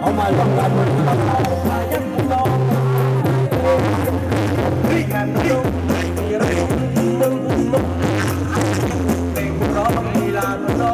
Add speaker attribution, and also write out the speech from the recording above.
Speaker 1: เอามาต้องกานมัน
Speaker 2: ต้องการ 啊。